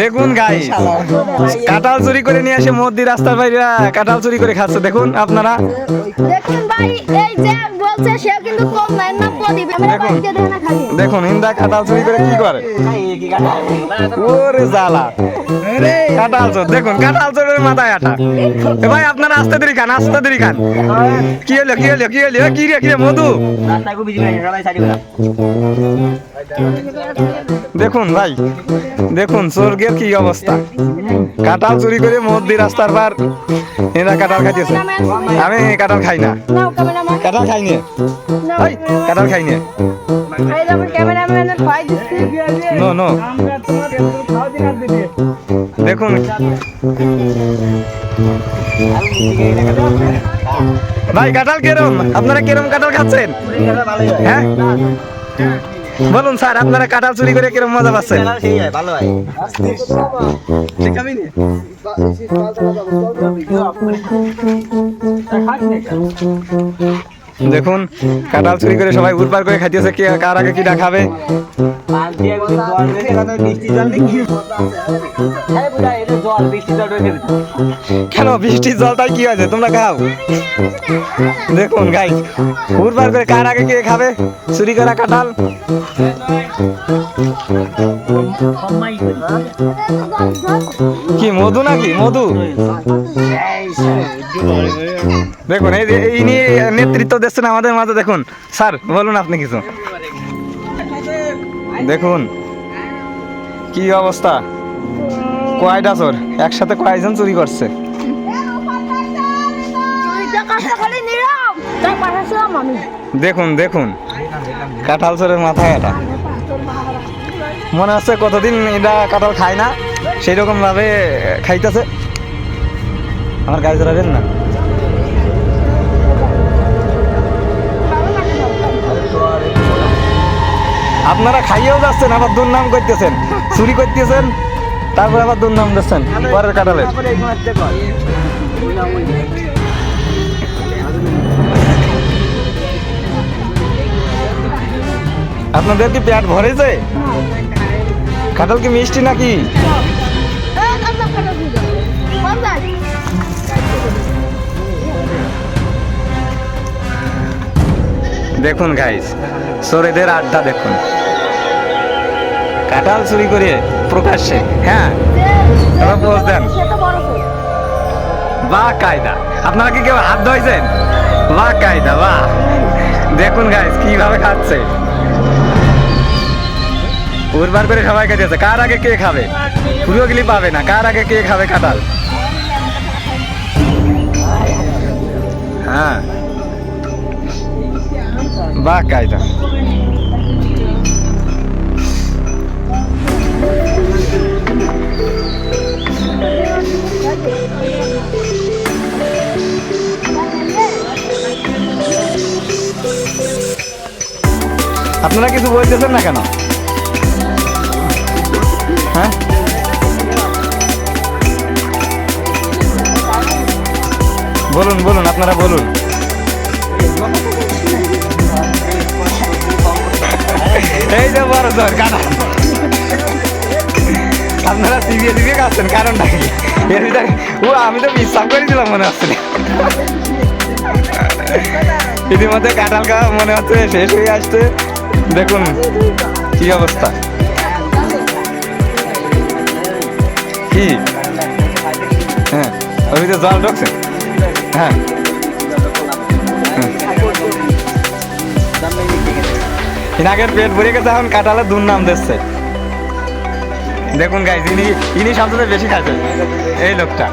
দেখুন গাই কাঁঠাল চুরি করে নিয়ে আসে মধ্যে রাস্তার বাইরে কাঁঠাল চুরি করে খাচ্ছে দেখুন আপনারা। দেখুন ভাই এই যে বলছে সে কিন্তু কম নাই না প্রদীপ। আমরা দেখুন। বাড়িতে না খালি দেখুন ইন্দা কাঁঠাল চুরি করে কি করে? ওরে জ্বালা। কাঁঠাল চোর। দেখুন কাঁঠাল চোরের মাথায় আটা। ভাই আপনারা আস্তে দেরি খান আস্তে দেরি খান। কি হলো কি হলো কি হলো? কি রে কি রে মধু? দেখুন ভাই দেখুন স্বর্গের কি অবস্থা। কাঁঠাল চুরি করে মধ্যে রাস্তার পার এরা কাঁঠাল খাইতেছে। আমি কাঁঠাল খাই না। কাঁঠাল খাই নে। নাও। ভাই কাঁঠাল খাই নে। নো নো দেখুন। ভাই, কাঁঠাল কেরম? আপনারা কেরম কাঁঠাল খাচ্ছেন? হ্যাঁ? বলুন স্যার, আপনারা কাঁঠাল চুরি করে কিরম মজা পাচ্ছেন? ভালো হয় দেখুন, কাঁঠাল চুরি করে সবাই উৎপার করে খাইতেছে, কে, কার আগে কিটা খাবে? কোনো বৃষ্টির জল তাই কি হয়েছে? তোমরা খাও। দেখুন গাই উৎপার করে কার আগে কে খাবে? চুরি করা কাঁঠাল? কি, মধু নাকি? মধু? দেখুন, এই যে ইনি নেতৃত্ব দিচ্ছেন আমাদের মাঝে, দেখুন। স্যার, বলুন আপনি কিছু। দেখুন, কি অবস্থা? কয়টা চোর? একসাথে কয়জন চুরি করছে? দেখুন দেখুন। কাঁঠাল চোরের মাথায় এটা। মনে হচ্ছে কতদিন এটা কাঁঠাল খায় না সেই রকম ভাবে খাইতেছে। আমার গাড়ি চালাবেন না। আপনারা খাইয়েও যাচ্ছেন, আবার দুর্নাম করতেছেন, চুরি করতেছেন, তারপর আবার দুর্নাম দিচ্ছেন পরের কর আপনাদের কি পেট ভরেছে কাঁঠাল কি মিষ্টি নাকি? দেখুন গাইস চোরেদের আড্ডা দেখুন। কাঁঠাল চুরি করে প্রকাশ্যে। হ্যাঁ এবার পোজ দেন। বড় কায়দা। আপনারা কি কেউ হাত ধোয়ছেন বাহ, কায়দা, বাহ। দেখুন গাইস কীভাবে খাচ্ছে। উর্বার করে সবাই খেতেছে কার আগে কে খাবে? পুরো গিলি পাবে না। কার আগে কে খাবে কাঁঠাল? হ্যাঁ। বাহ, কায়দা। আপনারা কিছু বলতেছেন না কেন? হ্যাঁ? বলুন বলুন, আপনারা বলুন। এই যে বড় জ্বর কাটা আপনারা চিবিয়ে চিবিয়ে খাচ্ছেন কারণটা কি? এর ও, আমি তো বিশ্বাস করে দিলাম মনে হচ্ছে। ইতিমধ্যে কাঁঠাল খাওয়া মনে হচ্ছে শেষ হয়ে আসছে। দেখুন, কি অবস্থা? কি? হ্যাঁ ওই ভিতরে জল ঢুকছে? হ্যাঁ। ইনাগের পেট ভরে গেছে, এখন কাঁঠালের দুর্নাম দিচ্ছে। দেখুন গাইজ ইনি ইনি সবচেয়ে বেশি খাচ্ছে এই লোকটা।